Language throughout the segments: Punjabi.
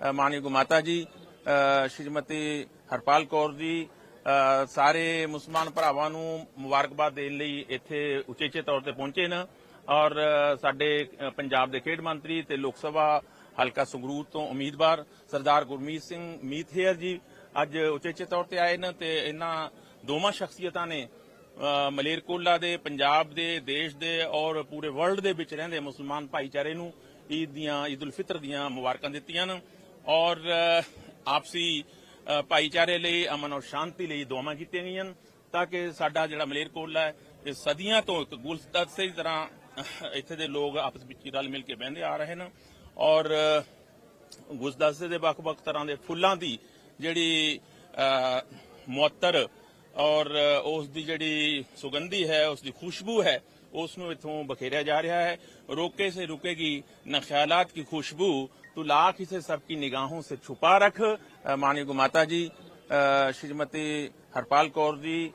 ਅ, ਮਾਨਯੋਗ ਮਾਤਾ ਜੀ ਸ਼੍ਰੀਮਤੀ ਹਰਪਾਲ ਕੌਰ ਜੀ ਸਾਰੇ ਮੁਸਲਮਾਨ ਭਰਾਵਾਂ ਨੂੰ ਮੁਬਾਰਕਬਾਦ ਦੇਣ ਲਈ ਇੱਥੇ ਉਚੇਚੇ ਤੌਰ ਤੇ ਪਹੁੰਚੇ ਨੇ ਔਰ ਸਾਡੇ ਪੰਜਾਬ ਦੇ ਖੇਡ ਮੰਤਰੀ ਤੇ ਲੋਕ ਸਭਾ ਹਲਕਾ ਸੰਗਰੂਰ ਤੋਂ ਉਮੀਦਵਾਰ ਸਰਦਾਰ ਗੁਰਮੀਤ ਸਿੰਘ ਮੀਥੇਰ ਜੀ ਅੱਜ ਉਚੇਚੇ ਤੌਰ ਤੇ ਆਏ ਨੇ ਤੇ ਇਹਨਾਂ ਦੋਵਾਂ ਸ਼ਖਸੀਅਤਾਂ ਨੇ ਮਲੇਰਕੋਲਾ ਦੇ ਪੰਜਾਬ ਦੇ ਦੇਸ਼ ਦੇ ਔਰ ਪੂਰੇ ਵਰਲਡ ਦੇ ਵਿੱਚ ਰਹਿੰਦੇ ਮੁਸਲਮਾਨ ਭਾਈਚਾਰੇ ਨੂੰ ਈਦ ਦੀਆਂ ਈਦ ਉਲ ਫਿਤਰ ਦੀਆਂ ਮੁਬਾਰਕਾਂ ਦਿੱਤੀਆਂ ਨੇ। ਔਰ ਆਪਸੀ ਭਾਈਚਾਰੇ ਲਈ ਅਮਨ ਔਰ ਸ਼ਾਂਤੀ ਲਈ ਦੁਆਵਾਂ ਕੀਤੀਆਂ ਗਈਆਂ ਨੇ ਤਾਂ ਕਿ ਸਾਡਾ ਜਿਹੜਾ ਮਲੇਰਕੋਟਲਾ ਹੈ ਇਹ ਸਦੀਆਂ ਤੋਂ ਇੱਕ ਗੁਲਦਸਤੇ ਦੀ ਤਰ੍ਹਾਂ ਇੱਥੇ ਦੇ ਲੋਕ ਆਪਸ ਵਿੱਚ ਰਲ ਮਿਲ ਕੇ ਬਹਿੰਦੇ ਆ ਰਹੇ ਨੇ ਔਰ ਅ, ਗੁਲਦਸਤੇ ਦੇ ਵੱਖ-ਵੱਖ ਤਰ੍ਹਾਂ ਦੇ ਫੁੱਲਾਂ ਦੀ ਜਿਹੜੀ ਅ, ਮੁਅੱਤਰ ਔਰ ਉਸ ਦੀ ਜਿਹੜੀ ਸੁਗੰਧੀ ਹੈ ਉਸ ਦੀ ਖੁਸ਼ਬੂ ਹੈ, ਉਸ ਨੂੰ ਇਥੋਂ ਬਖੇਰਿਆ ਜਾ ਰਿਹਾ ਹੈ। ਰੋਕੇ ਸੇ ਰੁਕੇਗੀ ਨਾ ਖਿਆਲਾਤ ਕੀ ਖੁਸ਼ਬੂ, ਤੂੰ ਲਾਖ ਇਸੇ ਸਭ ਕੀ ਨਿਗਾਹੋਂ ਸੇ ਛੁਪਾ ਰਖ। ਮਾਨੀ ਗੁਮਾਤਾ ਜੀ ਸ਼੍ਰੀਮਤੀ ਹਰਪਾਲ ਕੌਰ ਜੀ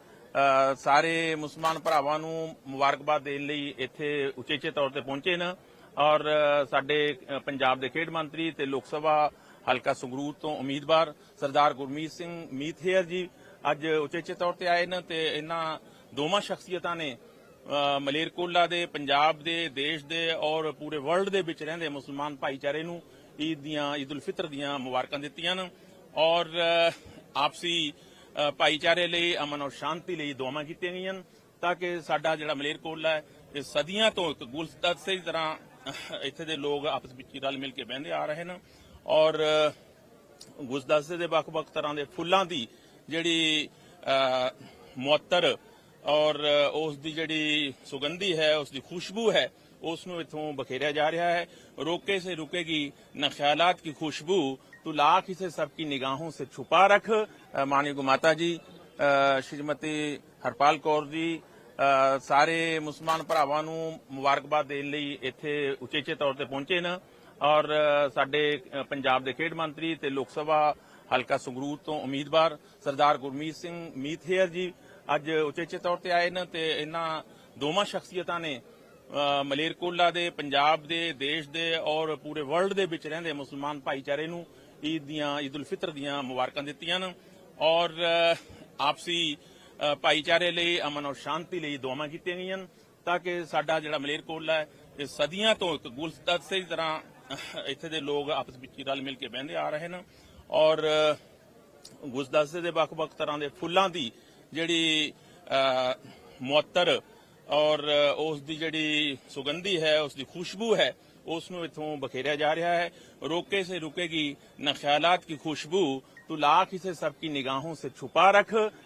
ਸਾਰੇ ਮੁਸਲਮਾਨ ਭਰਾਵਾਂ ਨੂੰ ਮੁਬਾਰਕਬਾਦ ਦੇਣ ਲਈ ਇੱਥੇ ਉਚੇਚੇ ਤੌਰ ਤੇ ਪਹੁੰਚੇ ਨੇ। ਔਰ ਸਾਡੇ ਪੰਜਾਬ ਦੇ ਖੇਡ ਮੰਤਰੀ ਤੇ ਲੋਕ ਸਭਾ ਹਲਕਾ ਸੰਗਰੂਰ ਤੋਂ ਉਮੀਦਵਾਰ ਸਰਦਾਰ ਗੁਰਮੀਤ ਸਿੰਘ ਮੀਥੇਰ ਜੀ ਅੱਜ ਉਚੇਚੇ ਤੌਰ ਤੇ ਆਏ ਨੇ ਤੇ ਇਹਨਾਂ ਦੋਵਾਂ ਸ਼ਖਸੀਅਤਾਂ ਨੇ ਅ, ਮਲੇਰਕੋਟਲਾ ਦੇ ਪੰਜਾਬ ਦੇ ਦੇਸ਼ ਦੇ ਔਰ ਪੂਰੇ ਵਰਲਡ ਦੇ ਵਿੱਚ ਰਹਿੰਦੇ ਮੁਸਲਮਾਨ ਭਾਈਚਾਰੇ ਨੂੰ ਈਦ ਦੀਆਂ ਈਦ ਉਲ ਫਿਤਰ ਦੀਆਂ ਮੁਬਾਰਕਾਂ ਦਿੱਤੀਆਂ ਨੇ ਔਰ ਆਪਸੀ ਭਾਈਚਾਰੇ ਲਈ ਅਮਨ ਔਰ ਸ਼ਾਂਤੀ ਲਈ ਦੁਆਵਾਂ ਕੀਤੀਆਂ ਗਈਆਂ ਨੇ ਤਾਂ ਕਿ ਸਾਡਾ ਜਿਹੜਾ ਮਲੇਰਕੋਟਲਾ ਹੈ ਇਹ ਸਦੀਆਂ ਤੋਂ ਇੱਕ ਗੁਲਦਸਤੇ ਦੀ ਤਰ੍ਹਾਂ ਇੱਥੇ ਦੇ ਲੋਕ ਆਪਸ ਵਿੱਚ ਰਲ ਮਿਲ ਕੇ ਬਹਿੰਦੇ ਆ ਰਹੇ ਨੇ ਔਰ ਅ, ਗੁਲਦਸਤੇ ਦੇ ਵੱਖ-ਵੱਖ ਤਰ੍ਹਾਂ ਦੇ ਫੁੱਲਾਂ ਦੀ ਜਿਹੜੀ ਮੁਅੱਤਰ ਔਰ ਉਸ ਦੀ ਜਿਹੜੀ ਸੁਗੰਧੀ ਹੈ, ਉਸ ਦੀ ਖੁਸ਼ਬੂ ਹੈ, ਉਸ ਨੂੰ ਇਥੋਂ ਬਖੇਰਿਆ ਜਾ ਰਿਹਾ ਹੈ। ਰੋਕੇ ਸੇ ਰੁਕੇਗੀ ਨਾ ਖਿਆਲਾਤ ਕੀ ਖੁਸ਼ਬੂ, ਤੂੰ ਲਾਖ ਇਸੇ ਸਭ ਕੀ ਨਿਗਾਹੋਂ ਸੇ ਛੁਪਾ ਰਖ। ਮਾਨਯੋਗ ਮਾਤਾ ਜੀ ਸ਼੍ਰੀਮਤੀ ਹਰਪਾਲ ਕੌਰ ਜੀ ਸਾਰੇ ਮੁਸਲਮਾਨ ਭਰਾਵਾਂ ਨੂੰ ਮੁਬਾਰਕਬਾਦ ਦੇਣ ਲਈ ਇੱਥੇ ਉਚੇਚੇ ਤੌਰ ਤੇ ਪਹੁੰਚੇ ਨੇ ਔਰ ਸਾਡੇ ਪੰਜਾਬ ਦੇ ਖੇਡ ਮੰਤਰੀ ਤੇ ਲੋਕ ਸਭਾ ਹਲਕਾ ਸੰਗਰੂਰ ਤੋਂ ਉਮੀਦਵਾਰ ਸਰਦਾਰ ਗੁਰਮੀਤ ਸਿੰਘ ਮੀਥੇਰ ਜੀ ਅੱਜ ਉਚੇਚੇ ਤੌਰ ਤੇ ਆਏ ਨੇ ਤੇ ਇਹਨਾਂ ਦੋਵਾਂ ਸ਼ਖਸੀਅਤਾਂ ਨੇ ਮਲੇਰਕੋਲਾ ਦੇ, ਪੰਜਾਬ ਦੇ, ਦੇਸ਼ ਦੇ ਔਰ ਪੂਰੇ ਵਰਲਡ ਦੇ ਵਿੱਚ ਰਹਿੰਦੇ ਮੁਸਲਮਾਨ ਭਾਈਚਾਰੇ ਨੂੰ ਈਦ ਦੀਆਂ, ਈਦ ਉਲ ਫਿਤਰ ਦੀਆਂ ਮੁਬਾਰਕਾਂ ਦਿੱਤੀਆਂ ਨੇ ਔਰ ਆਪਸੀ ਭਾਈਚਾਰੇ ਲਈ, ਅਮਨ ਔਰ ਸ਼ਾਂਤੀ ਲਈ ਦੁਆਵਾਂ ਕੀਤੀਆਂ ਗਈਆਂ ਨੇ ਤਾਂ ਕਿ ਸਾਡਾ ਜਿਹੜਾ ਮਲੇਰਕੋਲਾ ਹੈ, ਇਹ ਸਦੀਆਂ ਤੋਂ ਇੱਕ ਗੁਲਦਸਤੇ ਦੀ ਤਰ੍ਹਾਂ ਇੱਥੇ ਦੇ ਲੋਕ ਆਪਸ ਵਿੱਚ ਰਲ ਮਿਲ ਕੇ ਬਹਿੰਦੇ ਆ ਰਹੇ ਨੇ ਔਰ ਗੁਲਦਸਤੇ ਦੇ ਵੱਖ-ਵੱਖ ਤਰ੍ਹਾਂ ਦੇ ਫੁੱਲਾਂ ਦੀ ਜਿਹੜੀ ਮੁਅੱਤਰ ਔਰ ਉਸ ਦੀ ਜਿਹੜੀ ਸੁਗੰਧੀ ਹੈ, ਉਸ ਦੀ ਖੁਸ਼ਬੂ ਹੈ, ਉਸ ਨੂੰ ਇਥੋਂ ਬਖੇਰਿਆ ਜਾ ਰਿਹਾ ਹੈ। ਰੋਕੇ ਸੇ ਰੁਕੇਗੀ ਨਖਿਆਲਾਤ ਖਿਆਲਾਤ ਕੀ ਖੁਸ਼ਬੂ, ਤੂੰ ਲਾਖ ਇਸੇ ਸਭ ਕੀ ਨਿਗਾਹੋਂ ਸੇ ਛੁਪਾ ਰੱਖ।